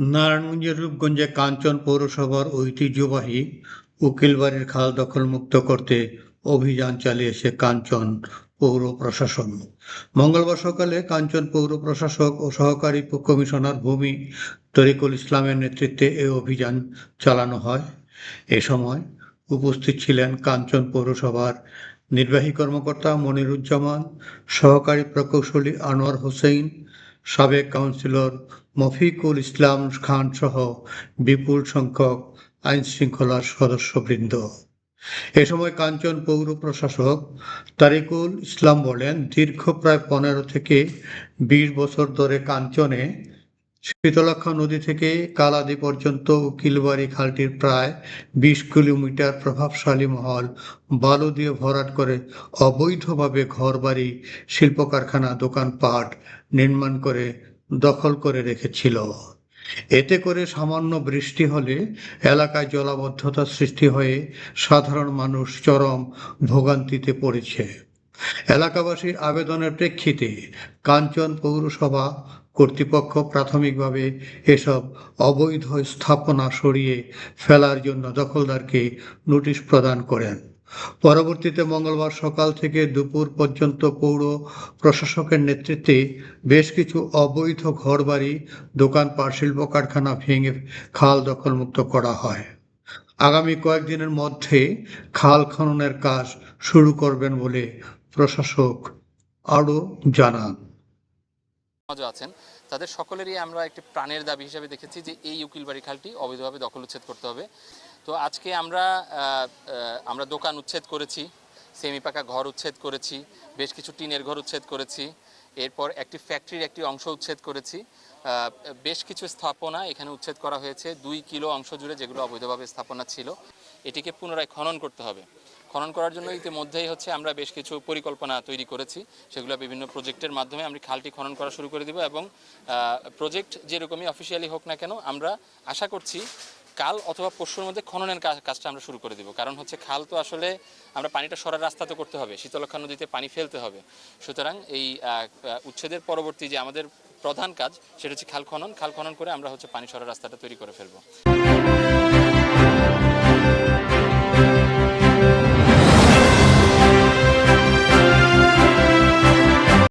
নারায়ণগঞ্জের রূপগঞ্জে কাঞ্চন পৌরসভার ঐতিহ্যবাহী উকিলবাড়ির খাল দখলমুক্ত করতে অভিযান চালিয়েছে কাঞ্চন পৌর প্রশাসন। মঙ্গলবার সকালে কাঞ্চন পৌর প্রশাসক ও সহকারী কমিশনার ভূমি তরিকুল ইসলামের নেতৃত্বে এ অভিযান চালানো হয়। এ সময় উপস্থিত ছিলেন কাঞ্চন পৌরসভার নির্বাহী কর্মকর্তা মনিরুজ্জামান, সহকারী প্রকৌশলী আনোয়ার হোসেন সাবেক কাউন্সিলর মফিকুল ইসলাম খান সহ বিপুল সংখ্যক আইন শৃঙ্খলার সদস্যবৃন্দ। এ সময় কাঞ্চন পৌর প্রশাসক তারিকুল ইসলাম বলেন, দীর্ঘ প্রায় পনেরো থেকে বিশ বছর ধরে কাঞ্চনে শীতলক্ষা নদী থেকে কালাদি পর্যন্ত উকিলবাড়ি খালটির প্রায় বিশ কিলোমিটার প্রভাবশালী মহল বালু দিয়ে ভরাট করে অবৈধভাবে ঘরবাড়ি শিল্প কারখানা দোকানপাট নির্মাণ করে দখল করে রেখেছিল। এতে করে সামান্য বৃষ্টি হলে এলাকায় জলাবদ্ধতা সৃষ্টি হয়ে সাধারণ মানুষ চরম ভোগান্তিতে পড়েছে। এলাকাবাসীর আবেদনের প্রেক্ষিতে কাঞ্চন পৌরসভা কর্তৃপক্ষ প্রাথমিকভাবে এসব অবৈধ স্থাপনা সরিয়ে ফেলার জন্য দখলদারকে নোটিশ প্রদান করেন। পরবর্তীতে মঙ্গলবার সকাল থেকে দুপুর পর্যন্ত পৌর প্রশাসকের নেতৃত্বে বেশ কিছু অবৈধ ঘরবাড়ি দোকানপাট শিল্প কারখানা ভেঙে খাল দখলমুক্ত করা হয়। আগামী কয়েকদিনের মধ্যে খাল খননের কাজ শুরু করবেন বলে প্রশাসক আরও জানান। সমাজও আছেন, তাদের সকলেরই আমরা একটি প্রাণের দাবি হিসেবে দেখেছি যে এই উকিলবাড়ি খালটি অবৈধভাবে দখল উচ্ছেদ করতে হবে। তো আজকে আমরা আমরা দোকান উচ্ছেদ করেছি সেমি পাকা ঘর উচ্ছেদ করেছি, বেশ কিছু টিনের ঘর উচ্ছেদ করেছি, এরপর একটি ফ্যাক্টরির একটি অংশ উচ্ছেদ করেছি বেশ কিছু স্থাপনা এখানে উচ্ছেদ করা হয়েছে, দুই কিলো অংশ জুড়ে যেগুলো অবৈধভাবে স্থাপনা ছিল, এটিকে পুনরায় খনন করতে হবে। খনন করার জন্য ইতিমধ্যেই হচ্ছে আমরা বেশ কিছু পরিকল্পনা তৈরি করেছি। সেগুলো বিভিন্ন প্রজেক্টের মাধ্যমে আমরা খালটি খনন করা শুরু করে দিব এবং প্রজেক্ট যেরকমই অফিসিয়ালি হোক না কেন, আমরা আশা করছি কাল অথবা পরশুর মধ্যে খননের কাজটা আমরা শুরু করে দিব। কারণ হচ্ছে খাল তো আসলে আমরা পানিটা সরার রাস্তা তো করতে হবে শীতলক্ষা নদীতে পানি ফেলতে হবে। সুতরাং এই উচ্ছেদের পরবর্তী যে আমাদের প্রধান কাজ, সেটা হচ্ছে খাল খনন। খাল খনন করে আমরা হচ্ছে পানি সরার রাস্তাটা তৈরি করে ফেলব।